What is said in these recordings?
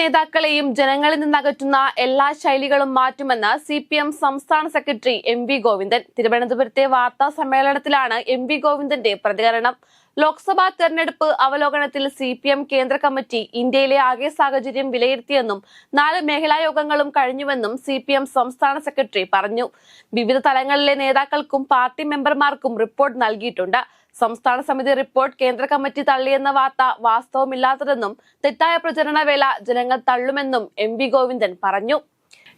നേതാക്കളെയും ജനങ്ങളിൽ നിന്നകറ്റുന്ന എല്ലാ ശൈലികളും മാറ്റുമെന്ന് സി പി എം സംസ്ഥാന സെക്രട്ടറി എം വി ഗോവിന്ദൻ. തിരുവനന്തപുരത്തെ വാർത്താ സമ്മേളനത്തിലാണ് എം വി ഗോവിന്ദന്റെ പ്രതികരണം. ലോക്സഭാ തെരഞ്ഞെടുപ്പ് അവലോകനത്തിൽ സി പി എം കേന്ദ്ര കമ്മിറ്റി ഇന്ത്യയിലെ ആകെ സാഹചര്യം വിലയിരുത്തിയെന്നും നാല് മേഖലാ യോഗങ്ങളും കഴിഞ്ഞുവെന്നും സി പി എം സംസ്ഥാന സെക്രട്ടറി പറഞ്ഞു. വിവിധ തലങ്ങളിലെ നേതാക്കൾക്കും പാർട്ടി മെമ്പർമാർക്കും റിപ്പോർട്ട് നൽകിയിട്ടുണ്ട്. സംസ്ഥാന സമിതി റിപ്പോർട്ട് കേന്ദ്ര കമ്മിറ്റി തള്ളിയെന്ന വാർത്ത വാസ്തവമില്ലാത്തതെന്നും തെറ്റായ പ്രചരണ വേല ജനങ്ങൾ തള്ളുമെന്നും എം വി ഗോവിന്ദൻ പറഞ്ഞു.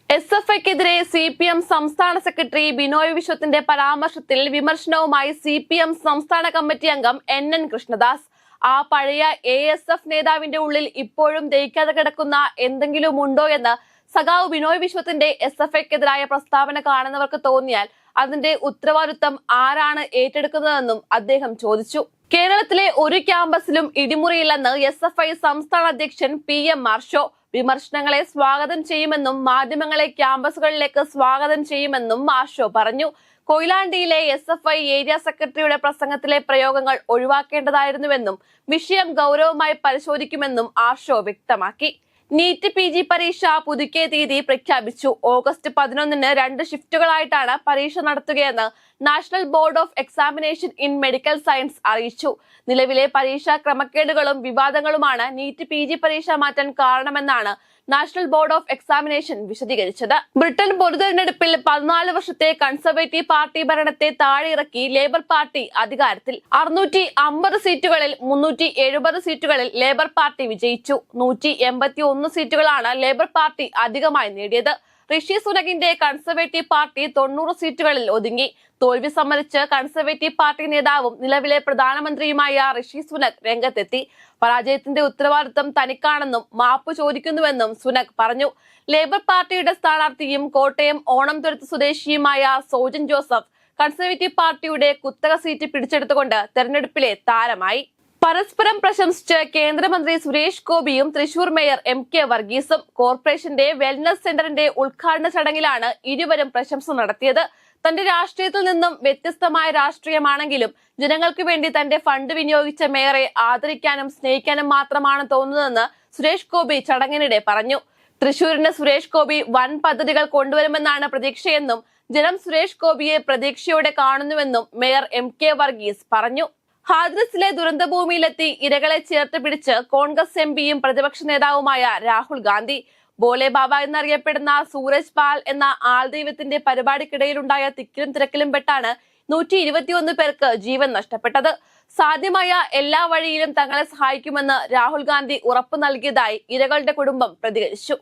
എസ് എഫ് ഐക്കെതിരെ സി പി എം സംസ്ഥാന സെക്രട്ടറി ബിനോയ് വിശ്വത്തിന്റെ പരാമർശത്തിൽ വിമർശനവുമായി സി പി എം സംസ്ഥാന കമ്മിറ്റി അംഗം എൻ എൻ കൃഷ്ണദാസ്. ആ പഴയ എ എസ് എഫ് നേതാവിന്റെ ഉള്ളിൽ ഇപ്പോഴും ദയിക്കാതെ കിടക്കുന്ന എന്തെങ്കിലും ഉണ്ടോ എന്ന് സഖാവ് ബിനോയ് വിശ്വത്തിന്റെ എസ് എഫ് ഐക്കെതിരായ പ്രസ്താവന കാണുന്നവർക്ക് തോന്നിയാൽ അതിന്റെ ഉത്തരവാദിത്വം ആരാണ് ഏറ്റെടുക്കുന്നതെന്നും അദ്ദേഹം ചോദിച്ചു. കേരളത്തിലെ ഒരു ക്യാമ്പസിലും ഇടിമുറിയില്ലെന്ന് എസ് എഫ് ഐ സംസ്ഥാന അധ്യക്ഷൻ പി എം മാർഷോ. വിമർശനങ്ങളെ സ്വാഗതം ചെയ്യുമെന്നും മാധ്യമങ്ങളെ ക്യാമ്പസുകളിലേക്ക് സ്വാഗതം ചെയ്യുമെന്നും ആഷോ പറഞ്ഞു. കൊയിലാണ്ടിയിലെ എസ് എഫ് ഐ ഏരിയ സെക്രട്ടറിയുടെ പ്രസംഗത്തിലെ പ്രയോഗങ്ങൾ ഒഴിവാക്കേണ്ടതായിരുന്നുവെന്നും വിഷയം ഗൗരവമായി പരിശോധിക്കുമെന്നും ആഷോ വ്യക്തമാക്കി. നീറ്റ് പി ജി പരീക്ഷ പുതുക്കിയ തീയതി പ്രഖ്യാപിച്ചു. ഓഗസ്റ്റ് പതിനൊന്നിന് രണ്ട് ഷിഫ്റ്റുകളായിട്ടാണ് പരീക്ഷ നടത്തുകയെന്ന് National Board of Examination in Medical Science അറിയിച്ചു. നിലവിലെ പരീക്ഷാ ക്രമക്കേടുകളും വിവാദങ്ങളുമാണ് നീറ്റ് പി പരീക്ഷ മാറ്റാൻ കാരണമെന്നാണ് നാഷണൽ ബോർഡ് ഓഫ് എക്സാമിനേഷൻ വിശദീകരിച്ചത്. ബ്രിട്ടൻ പൊതുതെരഞ്ഞെടുപ്പിൽ പതിനാല് വർഷത്തെ കൺസർവേറ്റീവ് പാർട്ടി ഭരണത്തെ താഴെയിറക്കി ലേബർ പാർട്ടി അധികാരത്തിൽ. അറുന്നൂറ്റി അമ്പത് സീറ്റുകളിൽ മുന്നൂറ്റി എഴുപത് സീറ്റുകളിൽ ലേബർ പാർട്ടി വിജയിച്ചു. നൂറ്റി എൺപത്തി ഒന്ന് സീറ്റുകളാണ് ലേബർ പാർട്ടി അധികമായി നേടിയത്. ഋഷി സുനകിന്റെ കൺസർവേറ്റീവ് പാർട്ടി തൊണ്ണൂറ് സീറ്റുകളിൽ ഒതുങ്ങി. തോൽവി സമ്മതിച്ച് കൺസർവേറ്റീവ് പാർട്ടി നേതാവും നിലവിലെ പ്രധാനമന്ത്രിയുമായ ഋഷി സുനക് രംഗത്തെത്തി. പരാജയത്തിന്റെ ഉത്തരവാദിത്വം തനിക്കാണെന്നും മാപ്പ് ചോദിക്കുന്നുവെന്നും സുനക് പറഞ്ഞു. ലേബർ പാർട്ടിയുടെ സ്ഥാനാർത്ഥിയും കോട്ടയം ഓണം തുരുത്ത് സ്വദേശിയുമായ സോജൻ ജോസഫ് കൺസർവേറ്റീവ് പാർട്ടിയുടെ കുത്തക സീറ്റ് പിടിച്ചെടുത്തുകൊണ്ട് തെരഞ്ഞെടുപ്പിലെ താരമായി. പരസ്പരം പ്രശംസിച്ച് കേന്ദ്രമന്ത്രി സുരേഷ് ഗോപിയും തൃശൂർ മേയർ എം കെ വർഗീസും കോർപ്പറേഷന്റെ വെൽനസ് സെന്ററിന്റെ ഉദ്ഘാടന ചടങ്ങിലാണ് ഇരുവരും പ്രശംസ നടത്തിയത്. തന്റെ രാഷ്ട്രീയത്തിൽ നിന്നും വ്യത്യസ്തമായ രാഷ്ട്രീയമാണെങ്കിലും ജനങ്ങൾക്ക് വേണ്ടി തന്റെ ഫണ്ട് വിനിയോഗിച്ച മേയറെ ആദരിക്കാനും സ്നേഹിക്കാനും മാത്രമാണ് തോന്നുന്നതെന്ന് സുരേഷ് ഗോപി ചടങ്ങിനിടെ പറഞ്ഞു. തൃശൂരിന് സുരേഷ് ഗോപി വൻ പദ്ധതികൾ കൊണ്ടുവരുമെന്നാണ് പ്രതീക്ഷയെന്നും ജനം സുരേഷ് ഗോപിയെ പ്രതീക്ഷയോടെ കാണുന്നുവെന്നും മേയർ എം കെ വർഗീസ് പറഞ്ഞു. ഹാദ്രസിലെ ദുരന്തഭൂമിയിലെത്തി ഇരകളെ ചേർത്ത് പിടിച്ച് കോൺഗ്രസ് എം പിയും പ്രതിപക്ഷ നേതാവുമായ രാഹുൽ ഗാന്ധി. ബോലെ ബാബ എന്നറിയപ്പെടുന്ന സൂരജ് പാൽ എന്ന ആൾദൈവത്തിന്റെ പരിപാടിക്കിടയിലുണ്ടായ തിക്കിലും തിരക്കിലും പെട്ടാണ് നൂറ്റി ഇരുപത്തിയൊന്ന് പേർക്ക് ജീവൻ നഷ്ടപ്പെട്ടത്. സാധ്യമായ എല്ലാ വഴിയിലും തങ്ങളെ സഹായിക്കുമെന്ന് രാഹുൽ ഗാന്ധി ഉറപ്പു നൽകിയതായി ഇരകളുടെ കുടുംബം പ്രതികരിച്ചു.